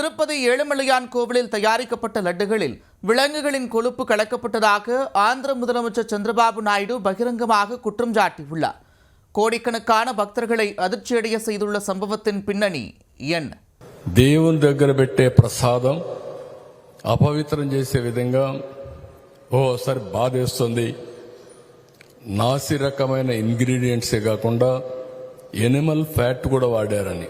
திருப்பதி ஏழுமலையான் கோவிலில் தயாரிக்கப்பட்ட லட்டுகளில் விலங்குகளின் கொழுப்பு கலக்கப்பட்டதாக ஆந்திர முதலமைச்சர் சந்திரபாபு நாயுடு பகிரங்கமாக குற்றம் சாட்டியுள்ளார் கோடிக்கணக்கான பக்தர்களை அதிர்ச்சியடைய செய்துள்ள சம்பவத்தின் பின்னணி என்ன దేవుని దగ్గర పెట్టే ప్రసాదం అపవిత్రం చేసే విధంగా ఓసారి బాధేస్తుంది నాసి రకమైన ఇంగ్రీడియంట్సే కాకుండా ఎనిమల్ ఫ్యాట్ కూడా వాడారని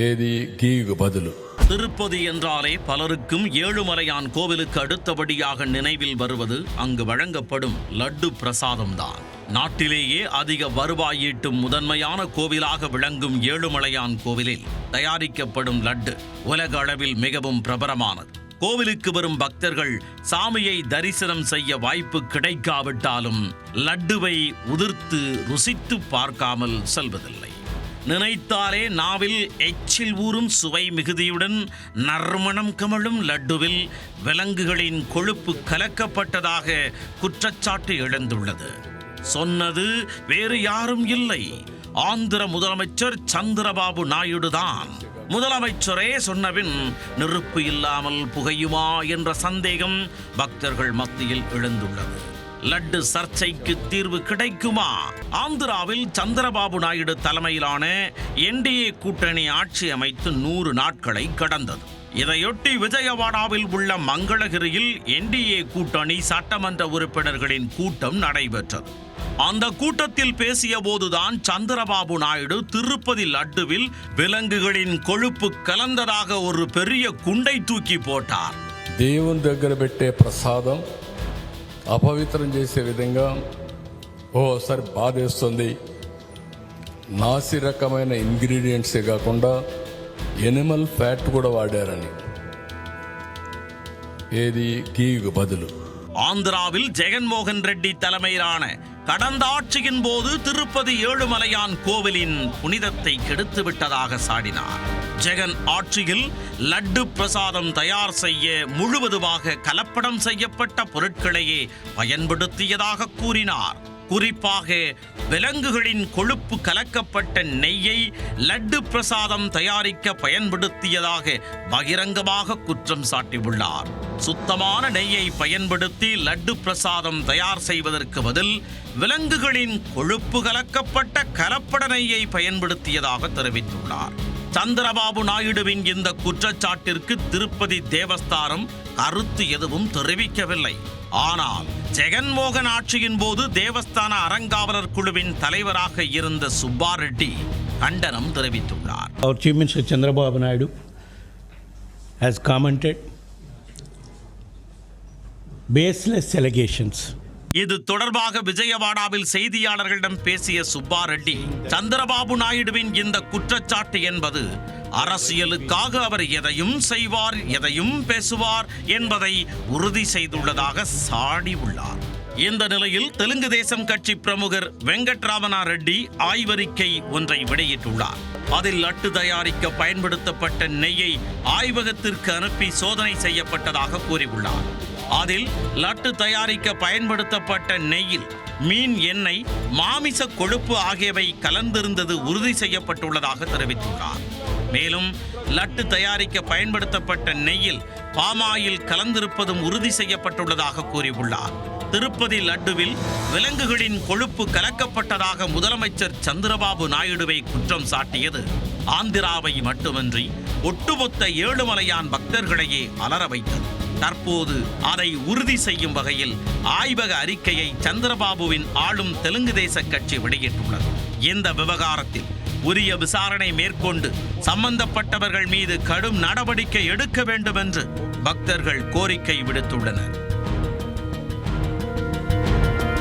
ఏది గీకు బదులు திருப்பதி என்றாலே பலருக்கும் ஏழுமலையான் கோவிலுக்கு அடுத்தபடியாக நினைவில் வருவது அங்கு வழங்கப்படும் லட்டு பிரசாதம்தான் நாட்டிலேயே அதிக வருவாய் ஈட்டும் முதன்மையான கோவிலாக விளங்கும் ஏழுமலையான் கோவிலில் தயாரிக்கப்படும் லட்டு உலக அளவில் மிகவும் பிரபலமானது கோவிலுக்கு வரும் பக்தர்கள் சாமியை தரிசனம் செய்ய வாய்ப்பு கிடைக்காவிட்டாலும் லட்டுவை உதிர்த்து ருசித்து பார்க்காமல் செல்வதில்லை நினைத்தாலே நாவில் எச்சில் ஊறும் சுவை மிகுதியுடன் நறுமணம் கமழும் லட்டுவில் விலங்குகளின் கொழுப்பு கலக்கப்பட்டதாக குற்றச்சாட்டு எழுந்துள்ளது. சொன்னது வேறு யாரும் இல்லை. ஆந்திர முதலமைச்சர் சந்திரபாபு நாயுடு தான். முதலமைச்சரே சொன்னபின் நெருப்பு இல்லாமல் புகையுமா என்ற சந்தேகம் பக்தர்கள் மத்தியில் எழுந்துள்ளது. லட்டு சர்ச்சைக்கு தீர்வு கிடைக்குமா ஆந்திராவில் சந்திரபாபு நாயுடு தலைமையிலான என்டிஏ கூட்டணி ஆட்சி அமைத்து நூறு நாட்களை கடந்தது இதையொட்டி விஜயவாடாவில் உள்ள மங்களகிரியில் என்டிஏ கூட்டணி சட்டமன்ற உறுப்பினர்களின் கூட்டம் நடைபெற்றது அந்த கூட்டத்தில் பேசிய போதுதான் சந்திரபாபு நாயுடு திருப்பதி லட்டுவில் விலங்குகளின் கொழுப்பு கலந்ததாக ஒரு பெரிய குண்டை தூக்கி போட்டார் దేవుని దగ్గర పెట్టే ప్రసాదం అపవిత్రం చేసే విధంగా ఓసారి బాధేస్తుంది నాసి రకమైన ఇంగ్రీడియంట్సే కాకుండా ఎనిమల్ ఫ్యాట్ కూడా వాడారని ఏది గీకు బదులు ஆந்திராவில் ஜெகன்மோகன் ரெட்டி தலைமையிலான கடந்த ஆட்சியின் போது திருப்பதி ஏழுமலையான் கோவிலின் புனிதத்தை கெடுத்து விட்டதாக சாடினார். ஜெகன் ஆட்சியில் லட்டு பிரசாதம் தயார் செய்ய முழுவதுமாக கலப்படம் செய்யப்பட்ட பொருட்களையே பயன்படுத்தியதாக கூறினார். குறிப்பாக விலங்குகளின் கொழுப்பு கலக்கப்பட்ட நெய்யை லட்டு பிரசாதம் தயாரிக்க பயன்படுத்தியதாக பகிரங்கமாக குற்றம் சாட்டியுள்ளார். சுத்தமான நெய்யை பயன்படுத்தி லட்டு பிரசாதம் தயார் செய்வதற்கு பதில் விலங்குகளின் கொழுப்பு கலக்கப்பட்ட கலப்பட நெய்யை பயன்படுத்தியதாக தெரிவித்துள்ளார். சந்திரபாபு நாயுடுவின் இந்த குற்றச்சாட்டிற்கு திருப்பதி தேவஸ்தானம் கருத்து எதுவும் தெரிவிக்கவில்லை. ஆனால் ஜெகன்மோகன் ஆட்சியின் போது தேவஸ்தான அறங்காவலர் குழுவின் தலைவராக இருந்த சுப்பா ரெட்டி கண்டனம் தெரிவித்துள்ளார். Our Chief Minister Chandrababu Naidu has commented baseless allegations இது தொடர்பாக விஜயவாடாவில் செய்தியாளர்களிடம் பேசிய சுப்பா ரெட்டி சந்திரபாபு நாயுடுவின் இந்த குற்றச்சாட்டு என்பது அரசியலுக்காக அவர் எதையும் செய்வார் எதையும் பேசுவார் என்பதை உறுதி செய்துள்ளதாக சாடி உள்ளார் இந்த நிலையில் தெலுங்கு தேசம் கட்சி பிரமுகர் வெங்கட்ராமனா ரெட்டி ஆய்வறிக்கை ஒன்றை வெளியிட்டுள்ளார். அதில் லட்டு தயாரிக்க பயன்படுத்தப்பட்ட நெய்யை ஆய்வகத்திற்கு அனுப்பி சோதனை செய்யப்பட்டதாக கூறியுள்ளார். அதில் லட்டு தயாரிக்க பயன்படுத்தப்பட்ட நெய்யில் மீன் எண்ணெய் மாமிச கொழுப்பு ஆகியவை கலந்திருந்தது உறுதி செய்யப்பட்டுள்ளதாக தெரிவித்துள்ளார். மேலும் லட்டு தயாரிக்க பயன்படுத்தப்பட்ட நெய்யில் பாமாயில் கலந்திருப்பதும் உறுதி செய்யப்பட்டுள்ளதாக கூறியுள்ளார். திருப்பதி லட்டுவில் விலங்குகளின் கொழுப்பு கலக்கப்பட்டதாக முதலமைச்சர் சந்திரபாபு நாயுடுவை குற்றம் சாட்டியது. ஆந்திராவை மட்டுமின்றி ஒட்டுமொத்த ஏழுமலையான் பக்தர்களையே அலற வைத்தது. தற்போது அதை உறுதி செய்யும் வகையில் ஆய்வக அறிக்கையை சந்திரபாபுவின் ஆளும் தெலுங்கு தேச கட்சி வெளியிட்டுள்ளது. இந்த விவகாரத்தில் உரிய விசாரணை மேற்கொண்டு சம்பந்தப்பட்டவர்கள் மீது கடும் நடவடிக்கை எடுக்க வேண்டும் என்று பக்தர்கள் கோரிக்கை விடுத்துள்ளனர்.